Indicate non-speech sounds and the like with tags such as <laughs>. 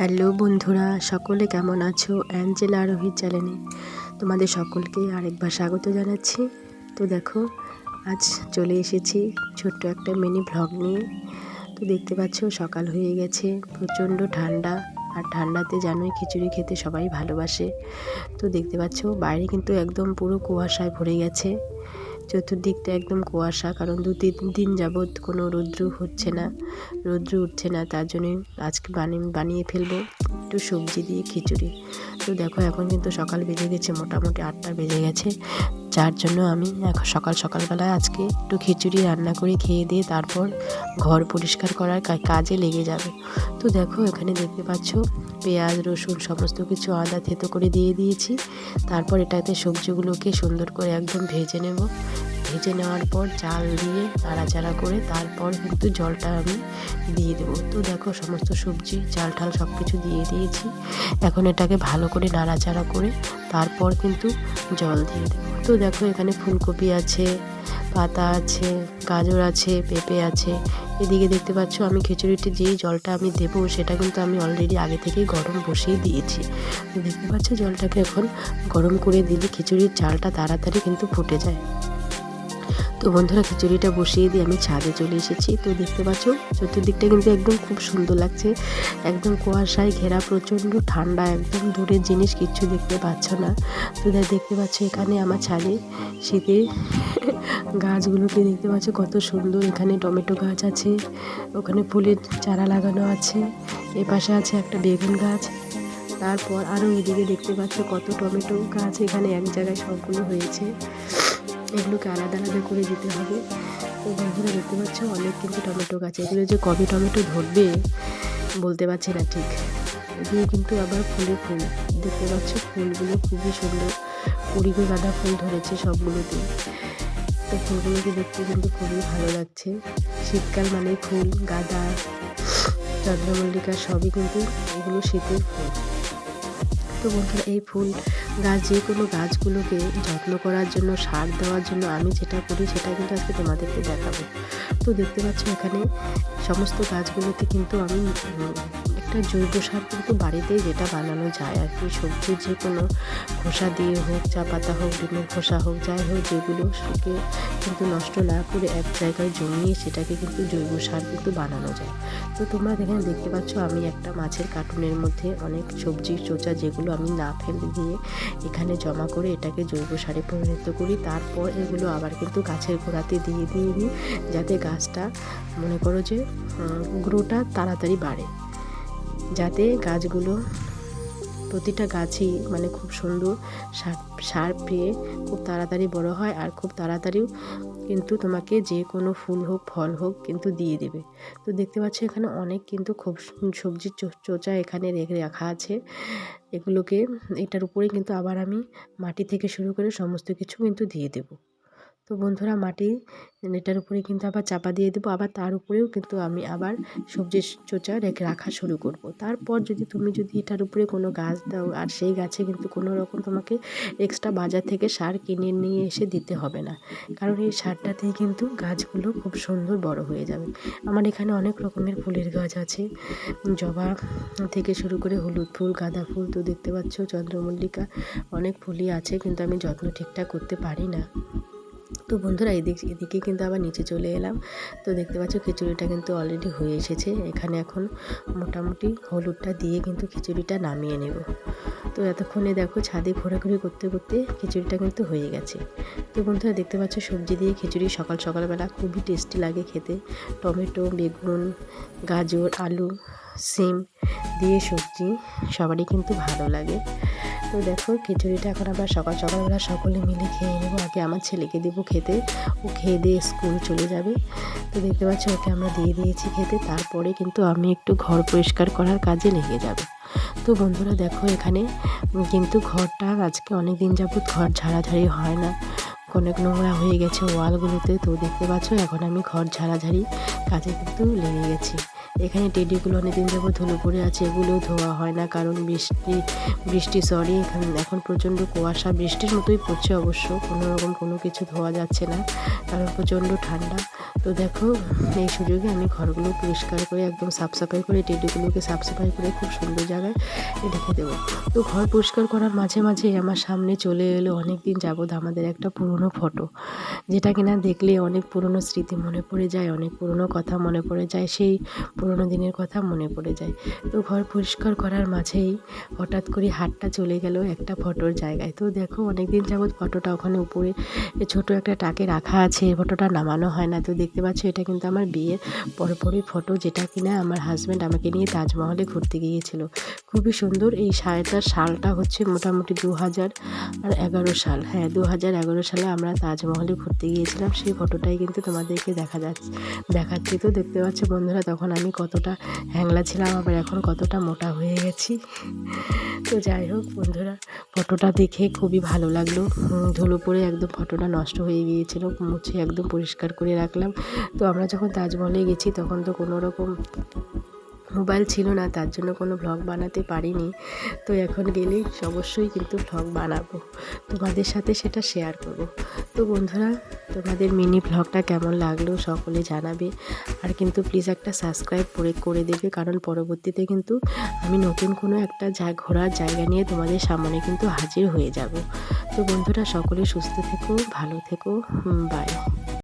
Hello বন্ধুরা, সকলে কেমন আছো? অ্যাঞ্জেলা আরোহী চ্যানেলে তোমাদের সকলকে আরেকবার স্বাগত জানাচ্ছি। তো দেখো, আজ চলে এসেছি ছোট্ট একটা মিনি ভ্লগ নিয়ে। তো দেখতে পাচ্ছ, সকাল হয়ে গেছে, প্রচণ্ড ঠান্ডা। আর ঠান্ডাতে জানোই খিচুড়ি খেতে সবাই ভালোবাসে। তো দেখতে পাচ্ছ, বাইরে কিন্তু একদম পুরো কুয়াশায় ভরে গেছে। চতুর্দিকটা একদম কুয়াশা, কারণ দু তিন দিন যাবৎ কোনো রৌদ্র হচ্ছে না, রৌদ্র উঠছে না, তার জন্যই আজকে বানিয়ে বানিয়ে ফেলব। একটু সবজি দিয়ে খিচুড়ি। তো দেখো এখন কিন্তু সকাল বেজে গেছে, মোটামুটি আটটা বেজে গেছে। যার জন্য আমি এখন সকাল সকালবেলায় আজকে একটু খিচুড়ি রান্না করে খেয়ে দিয়ে তারপর ঘর পরিষ্কার করার কাজে লেগে যাবে। তো দেখো এখানে দেখতে পাচ্ছ, পেঁয়াজ, রসুন সমস্ত কিছু আদা, থেতো করে দিয়ে দিয়েছি। তারপর এটাতে সবজিগুলোকে সুন্দর করে একদম ভেজে নেব। ভেজে নেওয়ার পর চাল দিয়ে নাড়াচাড়া করে তারপর কিন্তু জলটা আমি দিয়ে দেবো। তো দেখো সমস্ত সবজি, চাল ঠাল সব কিছু দিয়ে দিয়েছি। এখন এটাকে ভালো করে নাড়াচাড়া করে তারপর কিন্তু জল দিয়ে দেবো। তো দেখো এখানে ফুলকপি আছে, পাতা আছে, গাজর আছে, পেঁপে আছে। এদিকে দেখতে পাচ্ছ আমি খিচুড়িটি যেই জলটা আমি দেবো সেটা কিন্তু আমি অলরেডি আগে থেকেই গরম বসিয়ে দিয়েছি। দেখতে পাচ্ছ জলটাকে এখন গরম করে দিলে খিচুড়ির চালটা তাড়াতাড়ি কিন্তু ফুটে যায়। তো বন্ধুরা, খিচুড়িটা বসিয়ে দিয়ে আমি ছাদে চলে এসেছি। তো দেখতে পাচ্ছ, চতুর্দিকটা কিন্তু একদম খুব সুন্দর লাগছে। একদম কুয়াশায় ঘেরা, প্রচণ্ড ঠান্ডা, একদম দূরের জিনিস কিচ্ছু দেখতে পাচ্ছ না। তো দেখতে পাচ্ছ এখানে আমার ছাদে শীতে <laughs> গাছগুলোকে দেখতে পাচ্ছ কত সুন্দর। এখানে টমেটো গাছ আছে, ওখানে ফুলের চারা লাগানো আছে এ পাশে আছে একটা বেগুন গাছ। তারপর আরও এদিকে দেখতে পাচ্ছ কত টমেটো গাছ এখানে এক জায়গায় সবগুলো হয়েছে। এগুলোকে আলাদা আলাদা করে দিতে হবে। তো বন্ধুরা দেখতে পাচ্ছ, অনেক কিন্তু টমেটো গাছ। এগুলো যে কবে টমেটো ধরবে বলতে পারছি না ঠিক। এগুলো কিন্তু আবার ফুলে ফুল। দেখতে পাচ্ছ, ফুলগুলো খুবই সুন্দর। কুড়িগো গাঁদা ফুল ধরেছে সবগুলোতে। তো ফুলগুলোকে দেখতে কিন্তু খুবই ভালো লাগছে। শীতকাল মানে ফুল, গাঁদা, চন্দ্রমল্লিকা সবই কিন্তু এগুলো শীতের ফুল। তো বন্ধুরা, এই ফুল গাছ যে কোনো গাছগুলোকে যত্ন করার জন্য, সার দেওয়ার জন্য আমি যেটা করি, সেটা কিন্তু আজকে তোমাদেরকে দেখাবো। তো দেখতে পাচ্ছ এখানে সমস্ত গাছগুলোতে কিন্তু আমি একটা জৈব সার কিন্তু বাড়িতে যেটা বানানো যায় আর কি। সবজির যে কোনো খোসা দিয়ে হোক, চা পাতা হোক ডিমের খোসা হোক, যাই হোক, যেগুলো সেকে কিন্তু নষ্ট না করে এক জায়গায় জমিয়ে সেটাকে কিন্তু জৈব সার কিন্তু বানানো যায়। তো তোমরা এখানে দেখতে পাচ্ছ আমি একটা মাছের কার্টুনের মধ্যে অনেক সবজি চোচা যেগুলো আমি না ফেলে দিয়ে এখানে জমা করে এটাকে জৈব সারে পরিণত করি। তারপর এগুলো আবার কিন্তু গাছের গোড়াতে দিয়ে দিয়ে নিই, যাতে গাছটা মনে করো যে গ্রোটা তাড়াতাড়ি বাড়ে। যাতে গাছগুলো প্রতিটা গাছই মানে খুব সুন্দর সার সার পেয়ে খুব তাড়াতাড়ি বড় হয় আর খুব তাড়াতাড়িও কিন্তু তোমাকে যে কোনো ফুল হোক, ফল হোক কিন্তু দিয়ে দেবে। তো দেখতে পাচ্ছ এখানে অনেক কিন্তু খুব সবজির চোচা এখানে রেখে রাখা আছে। এগুলোকে, এটার উপরে কিন্তু আবার আমি মাটি থেকে শুরু করে সমস্ত কিছু কিন্তু দিয়ে দেবো। তো বন্ধুরা মাটি এটার উপরে কিন্তু আবার চাপা দিয়ে দেবো। আবার তার উপরেও কিন্তু আমি আবার সবজির চোচা রেখে রাখা শুরু করব। তারপর যদি তুমি যদি এটার উপরে কোনো গাছ দাও, আর সেই গাছে কিন্তু কোনো রকম তোমাকে এক্সট্রা বাজার থেকে সার কিনে নিয়ে এসে দিতে হবে না। কারণ এই সারটাতেই কিন্তু গাছগুলো খুব সুন্দর বড় হয়ে যাবে। আমার এখানে অনেক রকমের ফুলের গাছ আছে। জবা থেকে শুরু করে হলুদ ফুল, গাঁদা ফুল তো দেখতে পাচ্ছ, চন্দ্রমল্লিকা অনেক ফুলই আছে, কিন্তু আমি যত্ন ঠিকঠাক করতে পারি না। তো বন্ধুরা এদিক, এদিকে কিন্তু আবার নিচে চলে এলাম। তো দেখতে পাচ্ছ খিচুড়িটা কিন্তু অলরেডি হয়ে এসেছে। এখানে এখন মোটামুটি হলুদটা দিয়ে কিন্তু খিচুড়িটা নামিয়ে নেব। তো এতক্ষণে দেখো ছাদে ঘোরাঘুরি করতে করতে খিচুড়িটা কিন্তু হয়ে গেছে। তো বন্ধুরা দেখতে পাচ্ছ সবজি দিয়ে খিচুড়ি সকাল, সকালবেলা খুবই টেস্টি লাগে খেতে। টমেটো, বেগুন, গাজর, আলু, সিম দিয়ে সবজি সবারই কিন্তু ভালো লাগে। তো দেখো, খিচুড়িটা এখন আবার সকাল, সকালবেলা সকলে মিলে খেয়ে নেব। আগে আমার ছেলেকে দেবো খেতে। ও খেয়ে দিয়ে স্কুল চলে যাবে। তো দেখতে পাচ্ছি, ওকে আমরা দিয়ে দিয়েছি খেতে। তারপরে কিন্তু আমি একটু ঘর পরিষ্কার করার কাজে লেগে যাবে। তো বন্ধুরা, দেখো এখানে কিন্তু ঘরটা আজকে অনেক দিন যাবৎ ঘর ঝাড়াঝাড়ি হয় না। অনেক নোংরা হয়ে গেছে ওয়ালগুলোতে। তো দেখতে পাচ্ছ, এখন আমি ঘর ঝাড়াঝাড়ি কাজে কিন্তু লেগে গেছি। এখানে টেডিগুলো অনেকদিন যাবত ধুলো পড়ে আছে এগুলোও ধোয়া হয় না, কারণ বৃষ্টি বৃষ্টি সরি এখানে এখন প্রচণ্ড কুয়াশা, বৃষ্টির মতোই পড়ছে অবশ্য কোনোরকম কোনো কিছু ধোয়া যাচ্ছে না, কারণ প্রচণ্ড ঠান্ডা। তো দেখো, এই সুযোগে আমি ঘরগুলো পরিষ্কার করে একদম সাফ সাফাই করে টেডিগুলোকে সাফ সাফাই করে খুব সুন্দর জায়গায় রেখে দেবো। তো ঘর পরিষ্কার করার মাঝে মাঝে আমার সামনে চলে এলো অনেক দিন যাবৎ আমাদের একটা পুরনো ফটো, যেটা কিনা দেখলে অনেক পুরনো স্মৃতি মনে পড়ে যায়, অনেক পুরনো কথা মনে পড়ে যায়, সেই পুরনো দিনের কথা মনে পড়ে যায়। তো ঘর পরিষ্কার করার মাঝেই হঠাৎ করে হাতটা চলে গেল একটা ফটোর জায়গায়। তো দেখো অনেক দিন যাবৎ ফটোটা ওখানে উপরে ছোট একটা টাকে রাখা আছে, ফটোটা নামানো হয় না। তো দেখতে পাচ্ছ, এটা কিন্তু আমার বিয়ের পরপরই ফটো যেটা কিনা আমার হাজব্যান্ড আমাকে নিয়ে তাজমহলে ঘুরতে গিয়েছিল। খুবই সুন্দর এই শাড়িটার সালটা হচ্ছে মোটামুটি দু হাজার আর এগারো সাল। হ্যাঁ দু হাজার এগারো সালে আমরা তাজমহলে ঘুরতে গিয়েছিলাম। সেই ফটোটাই কিন্তু তোমাদেরকে দেখা যাচ্ছে, দেখাচ্ছি। তো দেখতে পাচ্ছ বন্ধুরা, তখন আমি কতটা হ্যাংলা ছিলাম, আবার এখন কতটা মোটা হয়ে গেছি। তো যাই হোক বন্ধুরা ফটোটা দেখে খুবই ভালো লাগল। ধুলো পড়ে একদম ফটোটা নষ্ট হয়ে গিয়েছিল, মুছে একদম পরিষ্কার করে রাখলাম। তো আমরা যখন তাজমহলে গেছি তখন তো কোনো রকম মোবাইল ছিল না, তার জন্য কোনো ভ্লগ বানাতে পারিনি। তো এখন গেলেই অবশ্যই কিন্তু ভ্লগ বানাবো। তোমাদের সাথে সেটা শেয়ার করব। তো বন্ধুরা, তোমাদের মিনি ভ্লগটা কেমন লাগল সকলে জানাবে। আর কিন্তু প্লিজ একটা সাবস্ক্রাইব করে করে দেবে, কারণ পরবর্তীতে কিন্তু আমি নতুন কোনো একটা যা, ঘোরার জায়গা নিয়ে তোমাদের সামনে কিন্তু হাজির হয়ে যাব। তো বন্ধুরা, সকলে সুস্থ থেকো, ভালো থেকো বাই